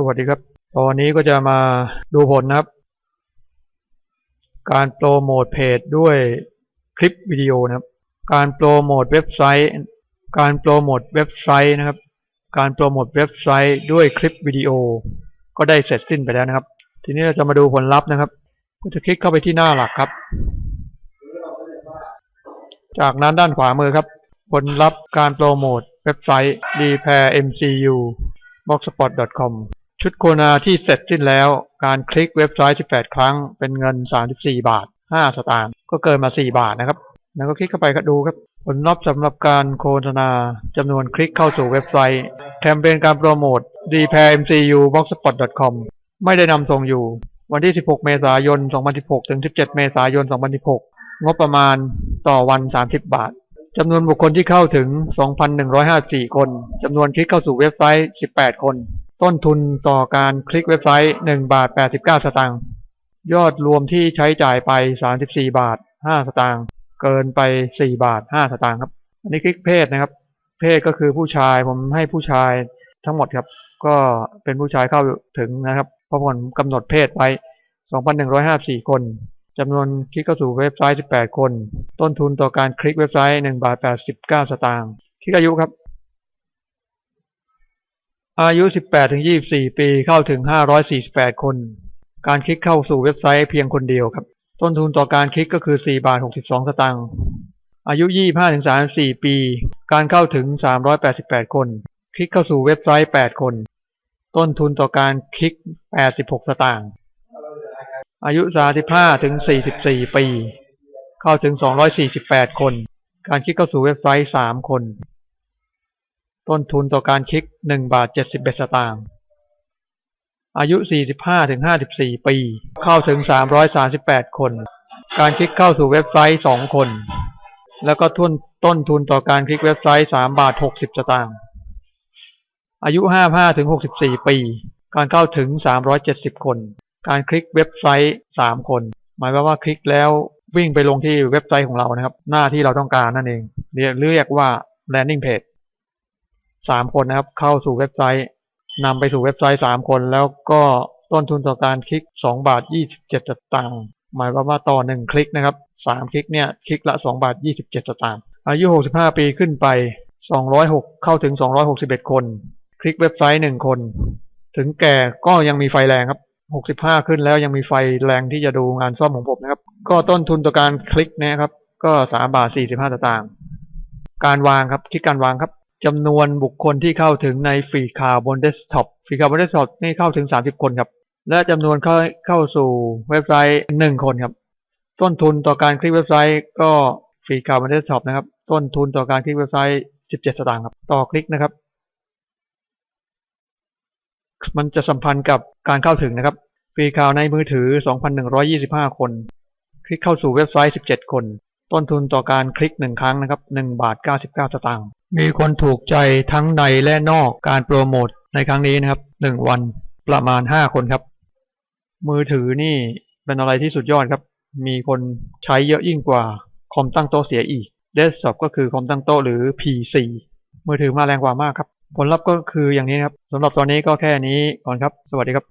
สวัสดีครับ ตอนนี้ก็จะมาดูผลนะครับ การโปรโมทเพจด้วยคลิปวิดีโอนะครับ การโปรโมทเว็บไซต์ การโปรโมทเว็บไซต์นะครับ การโปรโมทเว็บไซต์ด้วยคลิปวิดีโอ ก็ได้เสร็จสิ้นไปแล้วนะครับ ทีนี้เราจะมาดูผลลัพธ์นะครับ ก็จะคลิกเข้าไปที่หน้าหลักครับ จากนั้นด้านขวามือครับ ผลลัพธ์การโปรโมทเว็บไซต์ repairmcu blogspot.com ชุดโฆษณาที่เสร็จสิ้นแล้วการคลิกเว็บไซต์ 18 ครั้ง เป็นเงิน 34 บาท 5 สตางค์ก็เกินมา 4 บาทนะครับ แล้วก็คลิกเข้าไปก็ดูครับ ผลลัพธ์สำหรับการโฆษณาจำนวนคลิกเข้าสู่เว็บไซต์ แคมเปญการโปรโมท repairmcu blogspot.com ไม่ได้นำส่งอยู่ วันที่ 16 เมษายน 2016 ถึง 17 เมษายน 2016 งบประมาณต่อวัน 30 บาทจำนวนบุคคลที่เข้าถึง 2,154 คนจำนวนคลิกเข้าสู่เว็บไซต์ 18 คน ต้นทุนต่อการคลิกเว็บไซต์1บาท89 สตางค์ ยอดรวมที่ใช้จ่ายไป 34 บาท 5 สตางค์ เกินไป 4 บาท 5 สตางค์ครับ อันนี้คลิกเพศนะครับ เพศก็คือผู้ชาย ผมให้ผู้ชายทั้งหมดครับ ก็เป็นผู้ชายเข้าถึงนะครับ เพราะผมกำหนดเพศไว้ 2,154 คนจำนวนคลิกเข้าสู่เว็บไซต์ 18 คน ต้นทุนต่อการคลิกเว็บไซต์1บาท89 สตางค์ คลิกอายุครับ อายุ 18 ถึง 24 ปีเข้าถึง 548 คน การคลิกเข้าสู่เว็บไซต์เพียงคนเดียวครับ ต้นทุนต่อการคลิกก็คือ 4 บาท 62 สตางค์ อายุ 25 ถึง 34 ปี การเข้าถึง 388 คน คลิกเข้าสู่เว็บไซต์ 8 คน ต้นทุนต่อการคลิก 86 สตางค์ อายุ 35 ถึง 44 ปี เข้าถึง 248 คน การคลิกเข้าสู่เว็บไซต์ 3 คน ต้นทุนต่อการคลิก1บาท71สตางค์อายุ 45ถึง54 ปี เข้าถึง 338 คน การคลิกเข้าสู่เว็บไซต์ 2 คน แล้วก็ทุนต้นทุนต่อการคลิกเว็บไซต์ 3 บาท 60 สตางค์ อายุ 55ถึง64 ปี การเข้าถึง 370 คน การคลิกเว็บไซต์ 3 คน หมายความว่าคลิกแล้ววิ่งไปลงที่เว็บไซต์ของเรานะครับ หน้าที่เราต้องการนั่นเอง เรียกเรียกว่า landing page 3คนนะครับ เข้าสู่เว็บไซต์นำไปสู่เว็บไซต์3คน แล้วก็ต้นทุนต่อการคลิก2บาท27สตางค์หมายความว่าต่อ1คลิกนะครับ3คลิกเนี่ยคลิกละ2บาท27สตางค์อายุ65ปีขึ้นไป206เข้าถึง261คน คลิกเว็บไซต์1คน ถึงแก่ก็ยังมีไฟแรงครับ65ขึ้นแล้วยังมีไฟแรงที่จะดูงานซ่อมของผมนะครับ ก็ต้นทุนต่อการคลิกนะครับ ก็3บาท45สตางค์การวางครับคลิกการวางครับ จำนวนบุคคลที่เข้าถึงในฟีดข่าวบนเดสก์ท็อปฟีดข่าวบนเดสก์ท็อปนี่เข้าถึง 30 คนครับ และจำนวนเข้าเข้าสู่เว็บไซต์ 1 คนครับ ต้นทุนต่อการคลิกเว็บไซต์ก็ฟีดข่าวบนเดสก์ท็อปนะครับ ต้นทุนต่อการคลิกเว็บไซต์ 17 สตางค์ครับ ต่อคลิกนะครับ มันจะสัมพันธ์กับการเข้าถึงนะครับฟีดข่าวในมือถือ 2,125 คน คลิกเข้าสู่เว็บไซต์ 17 คน ต้นทุนต่อการคลิก 1 ครั้งนะครับ 1 บาท 99 สตางค์ มีคนถูกใจทั้งในและนอกการโปรโมทในครั้งนี้นะครับ1วันประมาณ5คนครับ มือถือนี่เป็นอะไรที่สุดยอดครับ มีคนใช้เยอะยิ่งกว่าคอมตั้งโต๊ะเสียอีกเดสก์ท็อปก็คือคอมตั้งโต๊ะหรือ PC มือถือมาแรงกว่ามากครับ ผลลัพธ์ก็คืออย่างนี้ครับสำหรับตอนนี้ก็แค่นี้ก่อนครับ สวัสดีครับ